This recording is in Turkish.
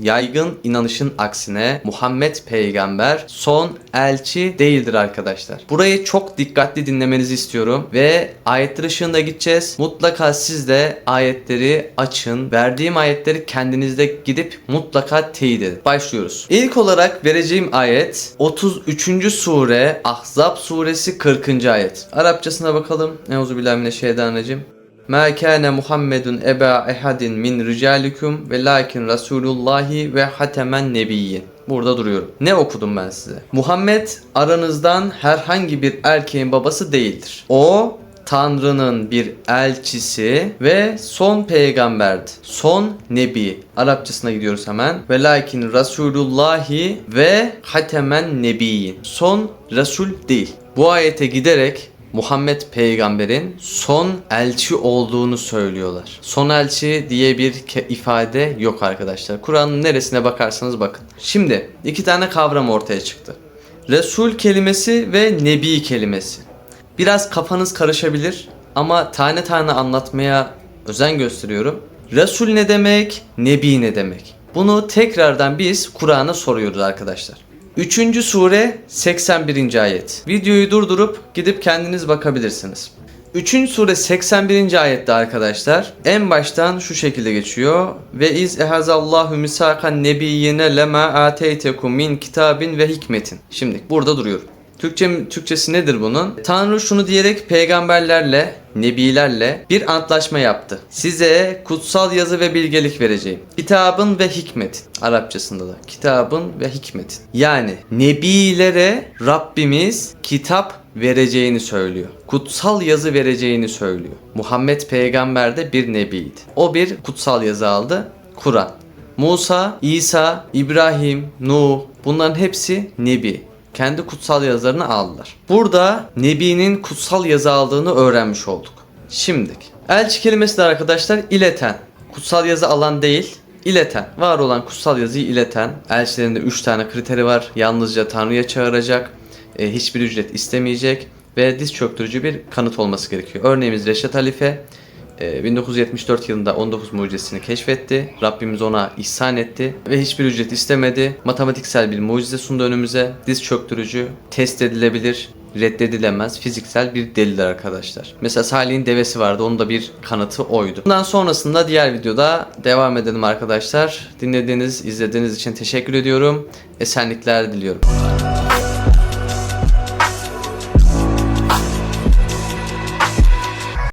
Yaygın inanışın aksine Muhammed peygamber son elçi değildir arkadaşlar. Burayı çok dikkatli dinlemenizi istiyorum ve ayetler ışığında gideceğiz. Mutlaka siz de ayetleri açın. Verdiğim ayetleri kendinizde gidip mutlaka teyit edin. Başlıyoruz. İlk olarak vereceğim ayet 33. sure Ahzab suresi 40. ayet. Arapçasına bakalım. Euzubillahimineşşeytanirracim. Ma kana Muhammedun eba ehadin min ricalikum ve lakin Rasulullahi ve hatemen nebiyyin. Burada duruyorum. Ne okudum ben size? Muhammed aranızdan herhangi bir erkeğin babası değildir. O Tanrı'nın bir elçisi ve son peygamberdi. Son nebi. Arapçasına gidiyoruz hemen. Ve lakin Rasulullahi ve hatemen nebiyyin. Son Resul değil. Bu ayete giderek Muhammed peygamberin son elçi olduğunu söylüyorlar. Son elçi diye bir ifade yok arkadaşlar. Kur'an'ın neresine bakarsanız bakın. Şimdi iki tane kavram ortaya çıktı. Resul kelimesi ve nebi kelimesi. Biraz kafanız karışabilir ama tane tane anlatmaya özen gösteriyorum. Resul ne demek? Nebi ne demek? Bunu tekrardan biz Kur'an'a soruyoruz arkadaşlar. 3. sure 81. ayet. Videoyu durdurup gidip kendiniz bakabilirsiniz. 3. sure 81. ayette arkadaşlar en baştan şu şekilde geçiyor. Ve iz ehazallahu misakan nebiyyine lema ateytekum min kitabin ve hikmetin. Şimdi burada duruyorum. Türkçe, Türkçesi nedir bunun? Tanrı şunu diyerek peygamberlerle, nebilerle bir antlaşma yaptı. Size kutsal yazı ve bilgelik vereceğim. Kitabın ve hikmet. Arapçasında da. Kitabın ve hikmetin. Yani nebilere Rabbimiz kitap vereceğini söylüyor. Kutsal yazı vereceğini söylüyor. Muhammed peygamber de bir nebiydi. O bir kutsal yazı aldı. Kur'an. Musa, İsa, İbrahim, Nuh bunların hepsi nebi kendi kutsal yazılarını aldılar. Burada Nebi'nin kutsal yazı aldığını öğrenmiş olduk. Şimdi elçi kelimesi de arkadaşlar ileten. Kutsal yazı alan değil, ileten. Var olan kutsal yazıyı ileten. Elçilerin de 3 tane kriteri var. Yalnızca Tanrı'ya çağıracak, e, hiçbir ücret istemeyecek ve diz çöktürücü bir kanıt olması gerekiyor. Örneğimiz Reşat Halife. E, 1974 yılında 19 mucizesini keşfetti. Rabbimiz ona ihsan etti ve hiçbir ücret istemedi. Matematiksel bir mucize sundu önümüze. Diz çöktürücü, test edilebilir, reddedilemez fiziksel bir delildir arkadaşlar. Mesela Salih'in devesi vardı. Onun da bir kanıtı oydu. Bundan sonrasında diğer videoda devam edelim arkadaşlar. Dinlediğiniz, izlediğiniz için teşekkür ediyorum. Esenlikler diliyorum.